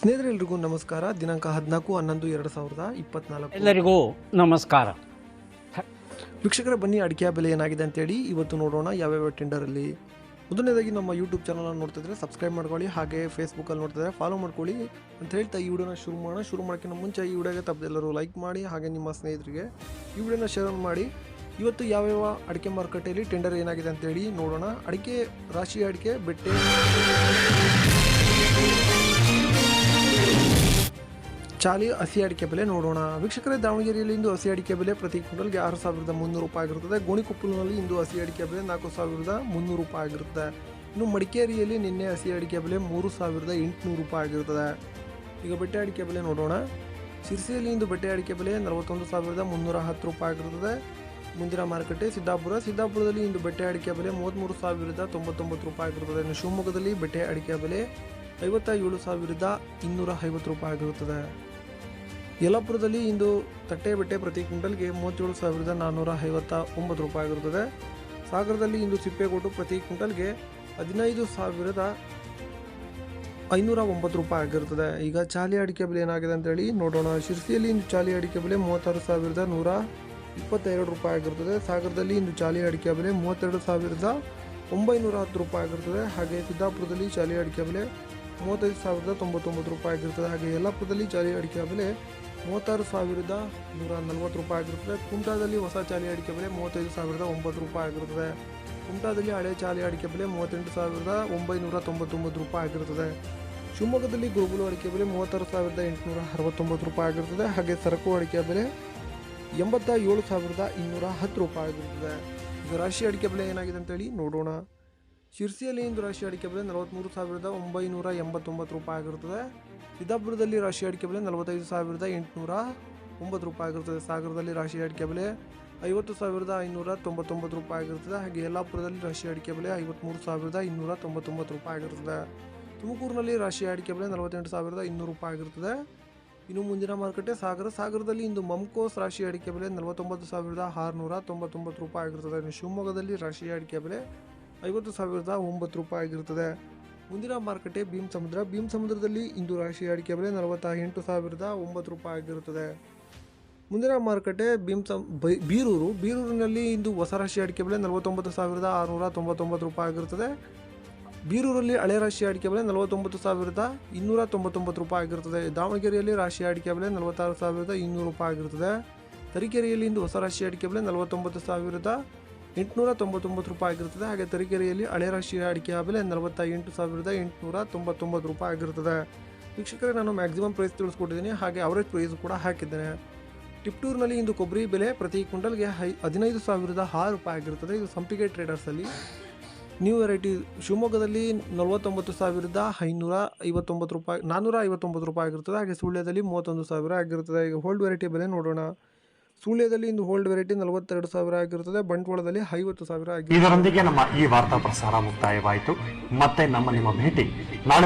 ಸ್ನೇಹಿತರೆಲ್ಲರಿಗೂ ನಮಸ್ಕಾರ. ದಿನಾಂಕ ಹದಿನಾಲ್ಕು ಹನ್ನೊಂದು ಎರಡು ಸಾವಿರದ ಇಪ್ಪತ್ನಾಲ್ಕು. ಎಲ್ಲರಿಗೂ ನಮಸ್ಕಾರ. ವೀಕ್ಷಕರ ಬನ್ನಿ ಅಡಿಕೆ ಬೆಲೆ ಏನಾಗಿದೆ ಅಂತೇಳಿ ಇವತ್ತು ನೋಡೋಣ ಯಾವ್ಯಾವ ಟೆಂಡರಲ್ಲಿ ಮೊದಲನೇದಾಗಿ ನಮ್ಮ ಯೂಟ್ಯೂಬ್ ಚಾನಲ್ ನೋಡ್ತಿದ್ರೆ ಸಬ್ಸ್ಕ್ರೈಬ್ ಮಾಡ್ಕೊಳ್ಳಿ ಹಾಗೆ ಫೇಸ್ಬುಕ್ಕಲ್ಲಿ ನೋಡ್ತಿದ್ರೆ ಫಾಲೋ ಮಾಡ್ಕೊಳ್ಳಿ. ಅಂತ ಹೇಳ್ತಾ ಈ ವಿಡಿಯೋನ ಶುರು ಮಾಡೋಣ. ಶುರು ಮಾಡೋಕ್ಕಿಂತ ಮುಂಚೆ ಈ ವಿಡಿಯೋಗೆ ತಪ್ಪದೆಲ್ಲರೂ ಲೈಕ್ ಮಾಡಿ ಹಾಗೆ ನಿಮ್ಮ ಸ್ನೇಹಿತರಿಗೆ ಈ ವಿಡಿಯೋನ ಶೇರ್ ಮಾಡಿ. ಇವತ್ತು ಯಾವ್ಯಾವ ಅಡಿಕೆ ಮಾರುಕಟ್ಟೆಯಲ್ಲಿ ಟೆಂಡರ್ ಏನಾಗಿದೆ ಅಂತೇಳಿ ನೋಡೋಣ. ಅಡಿಕೆ ರಾಶಿ ಅಡಿಕೆ ಬೆಟ್ಟೆ. ಚಾಲಿ ಹಸಿ ಅಡಿಕೆ ಬೆಲೆ ನೋಡೋಣ. ವೀಕ್ಷಕರೇ, ದಾವಣಗೆರೆಯಲ್ಲಿ ಇಂದು ಹಸಿ ಅಡಿಕೆ ಬೆಲೆ ಪ್ರತಿ ಕ್ವಿಂಟಲ್ಗೆ ಆರು ಸಾವಿರದ ಮುನ್ನೂರು ರೂಪಾಯಿ ಆಗಿರುತ್ತದೆ. ಗೋಣಿಕೊಪ್ಪಲಿನಲ್ಲಿ ಇಂದು ಹಸಿ ಅಡಿಕೆ ಬೆಲೆ ನಾಲ್ಕು ಸಾವಿರದ ಮುನ್ನೂರು ರೂಪಾಯಿ ಆಗಿರುತ್ತೆ ಇನ್ನು ಮಡಿಕೇರಿಯಲ್ಲಿ ನಿನ್ನೆ ಹಸಿ ಅಡಿಕೆ ಬೆಲೆ ಮೂರು ಸಾವಿರದ ಎಂಟುನೂರು ರೂಪಾಯಿ ಆಗಿರುತ್ತದೆ. ಈಗ ಬೆಟ್ಟೆ ಅಡಿಕೆ ಬೆಲೆ ನೋಡೋಣ. ಶಿರ್ಸಿಯಲ್ಲಿ ಇಂದು ಬೆಟ್ಟೆ ಅಡಿಕೆ ಬೆಲೆ ನಲವತ್ತೊಂದು ಸಾವಿರದ ಮುನ್ನೂರ ಹತ್ತು ರೂಪಾಯಿ ಆಗಿರುತ್ತದೆ. ಮುಂದಿನ ಮಾರುಕಟ್ಟೆ ಸಿದ್ದಾಪುರ. ಸಿದ್ದಾಪುರದಲ್ಲಿ ಇಂದು ಬೆಟ್ಟೆ ಅಡಿಕೆ ಬೆಲೆ ಮೂವತ್ತ್ಮೂರು ಸಾವಿರದ ತೊಂಬತ್ತೊಂಬತ್ತು ರೂಪಾಯಿ ಆಗಿರುತ್ತದೆ. ಇನ್ನು ಶಿವಮೊಗ್ಗದಲ್ಲಿ ಬೆಟ್ಟೆ ಅಡಿಕೆ ಬೆಲೆ ಐವತ್ತ ಏಳು ಸಾವಿರದ ಇನ್ನೂರ ಐವತ್ತು ರೂಪಾಯಿ ಆಗಿರುತ್ತದೆ. ಯಲ್ಲಾಪುರದಲ್ಲಿ ಇಂದು ತಟ್ಟೆ ಬಟ್ಟೆ ಪ್ರತಿ ಕ್ವಿಂಟಲ್ಗೆ ಮೂವತ್ತೇಳು ಸಾವಿರದ ನಾನ್ನೂರ ಐವತ್ತ ಒಂಬತ್ತು ರೂಪಾಯಿ ಆಗಿರುತ್ತದೆ. ಸಾಗರದಲ್ಲಿ ಇಂದು ಸಿಪ್ಪೆಗೋಟು ಪ್ರತಿ ಕ್ವಿಂಟಲ್ಗೆ ಹದಿನೈದು ಸಾವಿರದ ಐನೂರ ಒಂಬತ್ತು ರೂಪಾಯಿ ಆಗಿರುತ್ತದೆ. ಈಗ ಚಾಲಿ ಅಡಿಕೆ ಬೆಲೆ ಏನಾಗಿದೆ ಅಂತೇಳಿ ನೋಡೋಣ. ಶಿರ್ಸಿಯಲ್ಲಿ ಇಂದು ಚಾಲಿ ಅಡಿಕೆ ಬೆಲೆ ಮೂವತ್ತಾರು ಸಾವಿರದ ನೂರ ಇಪ್ಪತ್ತೆರಡು ರೂಪಾಯಿ ಆಗಿರುತ್ತದೆ. ಸಾಗರದಲ್ಲಿ ಇಂದು ಚಾಲಿ ಅಡಿಕೆ ಬೆಲೆ ಮೂವತ್ತೆರಡು ಸಾವಿರದ ಒಂಬೈನೂರ ಹತ್ತು ರೂಪಾಯಿ ಆಗಿರುತ್ತದೆ. ಹಾಗೆ ಸಿದ್ದಾಪುರದಲ್ಲಿ ಚಾಲಿ ಅಡಿಕೆ ಬೆಲೆ ಮೂವತ್ತೈದು ಸಾವಿರದ ತೊಂಬತ್ತೊಂಬತ್ತು ರೂಪಾಯಿ ಆಗಿರ್ತದೆ ಹಾಗೆ ಯಲ್ಲಾಪುರದಲ್ಲಿ ಚಾಲಿ ಅಡಿಕೆ ಬೆಲೆ ಮೂವತ್ತಾರು ಸಾವಿರದ ನೂರ ನಲ್ವತ್ತು ರೂಪಾಯಿ ಆಗಿರುತ್ತದೆ. ಕುಮಟಾದಲ್ಲಿ ಹೊಸ ಚಾಲಿ ಅಡಿಕೆ ಬೆಲೆ ಮೂವತ್ತೈದು ಸಾವಿರದ ಒಂಬತ್ತು ರೂಪಾಯಿ ಆಗಿರುತ್ತದೆ. ಕುಮಟಾದಲ್ಲಿ ಹಳೆ ಚಾಲಿ ಅಡಿಕೆ ಬೆಲೆ ಮೂವತ್ತೆಂಟು ಸಾವಿರದ ಒಂಬೈನೂರ ತೊಂಬತ್ತೊಂಬತ್ತು ರೂಪಾಯಿ ಆಗಿರುತ್ತದೆ. ಶಿವಮೊಗ್ಗದಲ್ಲಿ ಗುರುಗುಲು ಅಡಿಕೆ ಬೆಲೆ ಮೂವತ್ತಾರು ಸಾವಿರದ ಎಂಟುನೂರ ಅರವತ್ತೊಂಬತ್ತು ರೂಪಾಯಿ ಆಗಿರುತ್ತದೆ. ಹಾಗೆ ಸರಕು ಅಡಿಕೆ ಬೆಲೆ ಎಂಬತ್ತ ಏಳು ಸಾವಿರದ ಇನ್ನೂರ ಹತ್ತು ರೂಪಾಯಿ ಆಗಿರುತ್ತದೆ. ಈಗ ರಾಶಿ ಅಡಿಕೆ ಬೆಲೆ ಏನಾಗಿದೆ ಅಂತೇಳಿ ನೋಡೋಣ. ಶಿರ್ಸಿಯಲ್ಲಿ ಇಂದು ರಾಶಿ ಅಡಿಕೆ ಬೆಲೆ ನಲವತ್ತ್ಮೂರು ಸಾವಿರದ ಒಂಬೈನೂರ ಎಂಬತ್ತೊಂಬತ್ತು ರೂಪಾಯಿ ಆಗಿರುತ್ತದೆ. ಸಿದ್ದಾಪುರದಲ್ಲಿ ರಾಶಿ ಅಡಿಕೆ ಬೆಲೆ ನಲವತ್ತೈದು ಸಾವಿರದ ಎಂಟುನೂರ ಒಂಬತ್ತು ರೂಪಾಯಿ ಆಗಿರುತ್ತದೆ. ಸಾಗರದಲ್ಲಿ ರಾಶಿ ಅಡಿಕೆ ಬೆಲೆ ಐವತ್ತು ಸಾವಿರದ ಐನೂರ ತೊಂಬತ್ತೊಂಬತ್ತು ರೂಪಾಯಿ ಆಗಿರುತ್ತದೆ. ಹಾಗೆ ಯಲ್ಲಾಪುರದಲ್ಲಿ ರಾಶಿ ಅಡಿಕೆ ಬೆಲೆ ಐವತ್ತ್ಮೂರು ಸಾವಿರದ ಇನ್ನೂರ ತೊಂಬತ್ತೊಂಬತ್ತು ರೂಪಾಯಿ ಆಗಿರುತ್ತದೆ. ತುಮಕೂರಿನಲ್ಲಿ ರಾಶಿ ಅಡಿಕೆ ಬೆಲೆ ನಲವತ್ತೆಂಟು ಸಾವಿರದ ಇನ್ನೂರು ರೂಪಾಯಿ ಆಗಿರುತ್ತದೆ. ಇನ್ನು ಮುಂದಿನ ಮಾರುಕಟ್ಟೆ ಸಾಗರ. ಸಾಗರದಲ್ಲಿ ಇಂದು ಮಮ್ಕೋಸ್ ರಾಶಿ ಅಡಿಕೆ ಬೆಲೆ ನಲವತ್ತೊಂಬತ್ತು ಸಾವಿರದ ಆರುನೂರ ತೊಂಬತ್ತೊಂಬತ್ತು ರೂಪಾಯಿ ಆಗಿರುತ್ತದೆ. ಇನ್ನು ಶಿವಮೊಗ್ಗದಲ್ಲಿ ರಾಶಿ ಅಡಿಕೆ ಬೆಲೆ ಐವತ್ತು ಸಾವಿರದ ಒಂಬತ್ತು ರೂಪಾಯಿ ಆಗಿರುತ್ತದೆ. ಮುಂದಿನ ಮಾರುಕಟ್ಟೆ ಭೀಮ್ ಸಮುದ್ರ. ಭೀಮ್ ಸಮುದ್ರದಲ್ಲಿ ಇಂದು ರಾಶಿ ಅಡಿಕೆ ಬೆಲೆ ನಲವತ್ತ ಎಂಟು ಸಾವಿರದ ಒಂಬತ್ತು ರೂಪಾಯಿ ಆಗಿರುತ್ತದೆ. ಮುಂದಿನ ಮಾರುಕಟ್ಟೆ ಭೀಮ್ ಸಂ ಬೀರೂರು. ಬೀರೂರಿನಲ್ಲಿ ಇಂದು ಹೊಸ ರಾಶಿ ಅಡಿಕೆ ಬೆಲೆ ನಲವತ್ತೊಂಬತ್ತು ಸಾವಿರದ ಆರುನೂರ ತೊಂಬತ್ತೊಂಬತ್ತು ರೂಪಾಯಿ ಆಗಿರುತ್ತದೆ. ಬೀರೂರಲ್ಲಿ ಹಳೆ ರಾಶಿ ಅಡಿಕೆ ಬೆಲೆ ನಲವತ್ತೊಂಬತ್ತು ಸಾವಿರದ ಇನ್ನೂರ ತೊಂಬತ್ತೊಂಬತ್ತು ರೂಪಾಯಿ ಆಗಿರುತ್ತದೆ. ದಾವಣಗೆರೆಯಲ್ಲಿ ರಾಶಿ ಅಡಿಕೆ ಬೆಲೆ ನಲವತ್ತಾರು ಸಾವಿರದ ಇನ್ನೂರು ರೂಪಾಯಿ ಆಗಿರುತ್ತದೆ. ತರೀಕೆರೆಯಲ್ಲಿ ಇಂದು ಹೊಸ ರಾಶಿ ಅಡಿಕೆ ಬೆಲೆ ನಲವತ್ತೊಂಬತ್ತು ಸಾವಿರದ ಎಂಟುನೂರ ತೊಂಬತ್ತೊಂಬತ್ತು ರೂಪಾಯಿ ಆಗಿರುತ್ತದೆ. ಹಾಗೆ ತರೀಕೆರೆಯಲ್ಲಿ ಹಳೆ ರಾಷ್ಟ್ರೀಯ ಅಡಿಕೆ ಬೆಲೆ ನಲವತ್ತ ಎಂಟು ಸಾವಿರದ ಎಂಟುನೂರ ತೊಂಬತ್ತೊಂಬತ್ತು ರೂಪಾಯಿ ಆಗಿರುತ್ತದೆ. ವೀಕ್ಷಕರೇ, ನಾನು ಮ್ಯಾಕ್ಸಿಮಮ್ ಪ್ರೈಸ್ ತಿಳಿಸ್ಕೊಟ್ಟಿದ್ದೀನಿ. ಹಾಗೆ ಅವರೇಜ್ ಪ್ರೈಸ್ ಕೂಡ ಹಾಕಿದ್ದೇನೆ. ಟಿಪ್ಟೂರ್ನಲ್ಲಿ ಇಂದು ಕೊಬ್ಬರಿ ಬೆಲೆ ಪ್ರತಿ ಕ್ವಿಂಟಲ್ಗೆ ಹೈ ಹದಿನೈದು ಸಾವಿರದ ಆರು ರೂಪಾಯಿ ಆಗಿರುತ್ತದೆ. ಇದು ಸಂಪಿಗೆ ಟ್ರೇಡರ್ಸಲ್ಲಿ ನ್ಯೂ ವೆರೈಟಿ ಶಿವಮೊಗ್ಗದಲ್ಲಿ ನಲವತ್ತೊಂಬತ್ತು ಸಾವಿರದ ಐನೂರ ಐವತ್ತೊಂಬತ್ತು ರೂಪಾಯಿ ನಾನ್ನೂರ ಐವತ್ತೊಂಬತ್ತು ರೂಪಾಯಿ ಆಗಿರುತ್ತದೆ. ಹಾಗೆ ಸುಳ್ಯದಲ್ಲಿ ಮೂವತ್ತೊಂದು ಸಾವಿರ ಆಗಿರುತ್ತದೆ. ಈಗ ಹೋಲ್ಡ್ ವೆರೈಟಿ ಬೆಲೆ ನೋಡೋಣ. ಸುಳ್ಯದಲ್ಲಿ ಇಂದು ಹೋಲ್ಡ್ ವೆರೈಟಿ ನಲವತ್ತೆರಡು ಸಾವಿರ ಆಗಿರುತ್ತದೆ, ಬಂಟ್ವಾಳದಲ್ಲಿ ಐವತ್ತು ಸಾವಿರ ಆಗಿರುತ್ತದೆ. ಇದರೊಂದಿಗೆ ನಮ್ಮ ಈ ವಾರ್ತಾ ಪ್ರಸಾರ ಮುಕ್ತಾಯವಾಯಿತು. ಮತ್ತೆ ನಮ್ಮ ನಿಮ್ಮ ಭೇಟಿ ನಾಳೆ